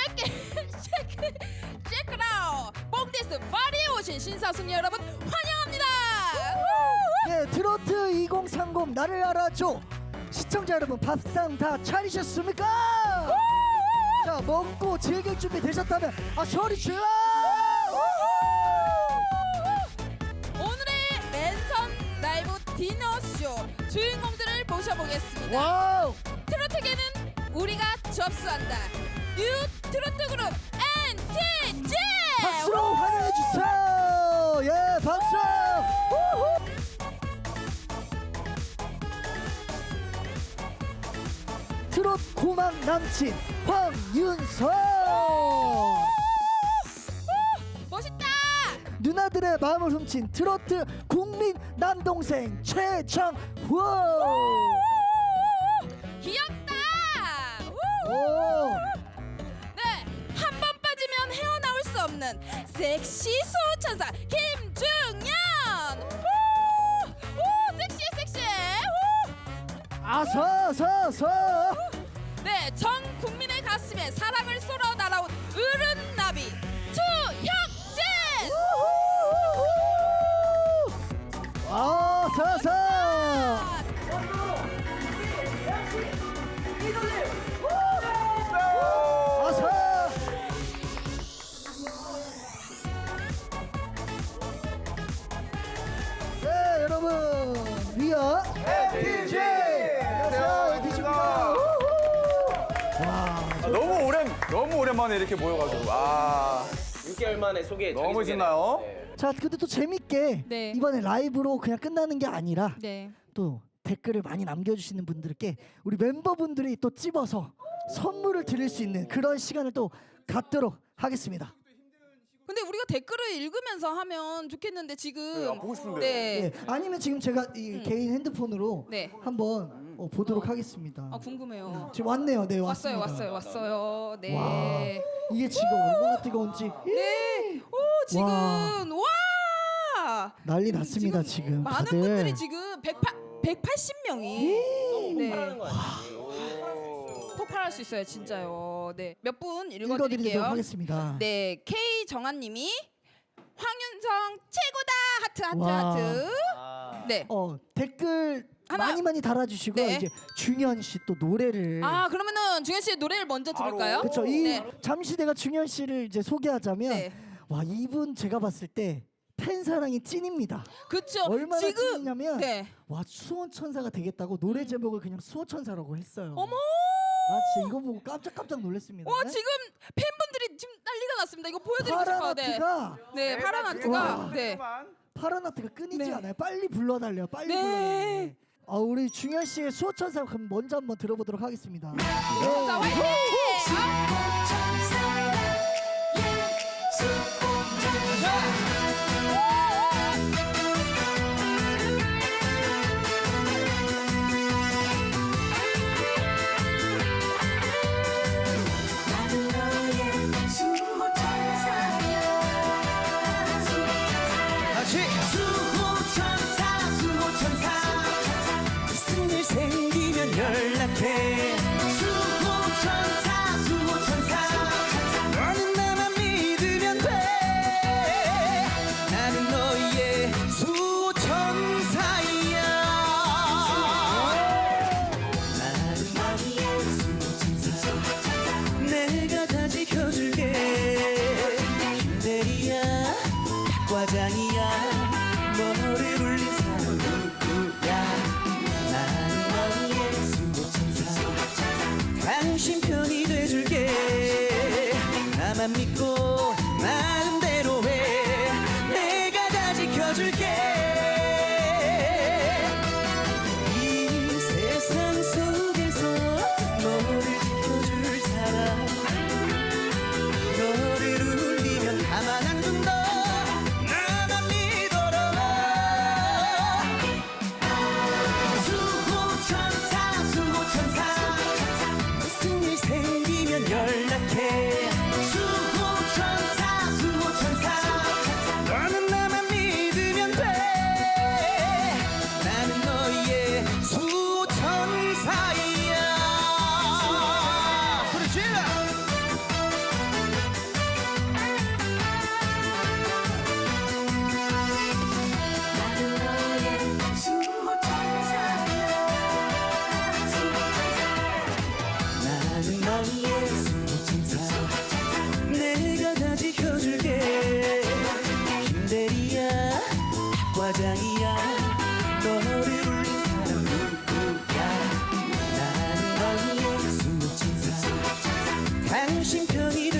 쉐이크 쉐이크 쉐이크 쉐이크 나우 뽕디스 파리에 오신 신사숙녀 여러분 환영합니다 예, 트로트 2030 나를 알아줘. 시청자 여러분 밥상 다 차리셨습니까? 자 먹고 즐길 준비 되셨다면 아 소리 질러! 오늘의 맨선 라이브 디너쇼 주인공들을 모셔보겠습니다 와우! 트로트계는 우리가 접수한다 뉴 트로트 그룹 NTJ 박수로 환영해 주세요. 예, 박수! 우후! 트롯 고막 남친 황윤서. 멋있다! 누나들의 마음을 훔친 트로트 국민 남동생 최창호. 귀엽다! 우! 오 수 없는 섹시 소천사 김중현. 오, 오, 섹시해, 섹시해. 오. 아서서서 네, 전 국민의 가슴에 사랑을 쏟아 날아온 어른 너무 오랜 너무 오랜만에 이렇게 모여가지고 아 6개월 만에 소개 너무. 신나요? 네. 자, 근데 또 재밌게 네. 이번에 라이브로 그냥 끝나는 게 아니라 네. 또 댓글을 많이 남겨주시는 분들께 우리 멤버분들이 또 찝어서 선물을 드릴 수 있는 그런 시간을 또 갖도록 하겠습니다. 근데 우리가 댓글을 읽으면서 하면 좋겠는데 지금 네, 아, 보고 싶은데요. 네. 예, 아니면 지금 제가 이 개인 핸드폰으로 네. 한번 어, 보도록 하겠습니다. 아, 궁금해요. 지금 왔네요, 네 왔어요, 왔습니다. 왔어요, 왔어요. 네. 와, 이게 지금 얼마나 뜨거운지 네. 오, 지금 와. 와. 난리 났습니다 지금. 많은 다들. 분들이 지금 108, 180명이 네. 하는 거 아니에요? 폭발할 수 있어요, 진짜요. 네. 몇 분 읽어드리도록 읽어드릴게요. 하겠습니다. 네, K 정한님이 황윤성 최고다 하트 하트 와. 하트. 아. 네. 어 댓글 하나. 많이 많이 달아주시고 네. 이제 중현 씨 또 노래를 아 그러면은 중현 씨의 노래를 먼저 들을까요? 그렇죠. 이 네. 잠시 내가 중현 씨를 이제 소개하자면 네. 와 이분 제가 봤을 때 팬 사랑이 찐입니다. 그쵸. 얼마나 지금 찐이냐면 네. 와 수원 천사가 되겠다고 노래 제목을 그냥 수원 천사라고 했어요. 어머. 나 진짜 이거 보고 깜짝깜짝 놀랐습니다. 와 네? 지금 팬분들이 지금 난리가 났습니다. 이거 보여드리고 싶어요. 네. 하트가 네, 파란 와. 하트가 네. 파란 하트가 끊이지 네. 않아요. 빨리 불러달래요. 빨리 네. 불러달래요. 아 우리 중현 씨의 수원 천사 그럼 먼저 한번 들어보도록 하겠습니다. 자, 화이팅! 아, 나 과장이야. 너를 울린 사람 누구야? 나는 언니의 숨은 천사. 당신 편이 되